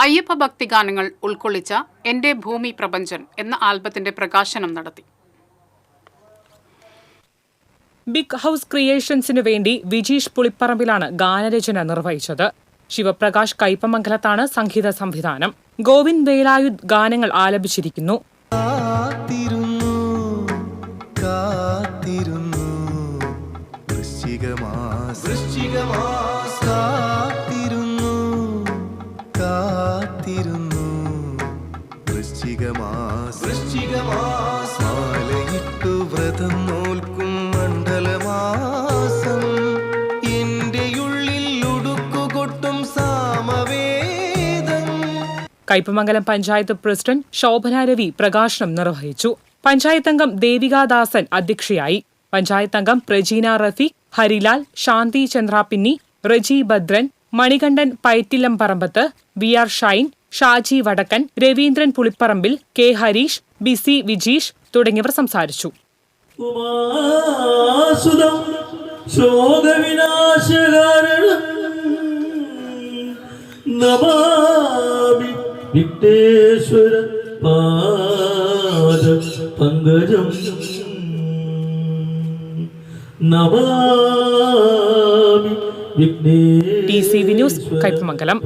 അയ്യപ്പ ഭക്തി ഗാനങ്ങൾ ഉൾക്കൊള്ളിച്ച എന്റെ ഭൂമി പ്രപഞ്ചൻ എന്ന ആൽബത്തിന്റെ പ്രകാശനം നടത്തി. ബിഗ് ഹൗസ് ക്രിയേഷൻസിനു വേണ്ടി വിജീഷ് പുളിപ്പറമ്പിലാണ് ഗാനരചന നിർവഹിച്ചത്. ശിവപ്രകാശ് കയ്പമംഗലത്താണ് സംഗീത സംവിധാനം. ഗോവിന്ദ് വേലായുധ് ഗാനങ്ങൾ ആലപിച്ചിരിക്കുന്നു. കാത്തിരുന്നു കാത്തിരുന്നു. വൃശ്ചികമാസ വൃശ്ചികമാസ വ്രതം മണ്ഡലമാസം. കയ്പമംഗലം പഞ്ചായത്ത് പ്രസിഡന്റ് ശോഭന രവി പ്രകാശനം നിർവഹിച്ചു. പഞ്ചായത്ത് അംഗം ദേവികാദാസൻ അധ്യക്ഷയായി. പഞ്ചായത്ത് അംഗം Prajeena Rafeeq Harilal Shanthi Chandrapinni Reji Bhadran Manikandan Payattillam Parambath V R Shine Shaji Vadakkan Raveendran Pulipparambil K Harish B C Vijeesh തുടങ്ങിയവർ സംസാരിച്ചു. വിഘ്നേശ്വര പാദ പങ്കജം Namami T C V news Vighneshwara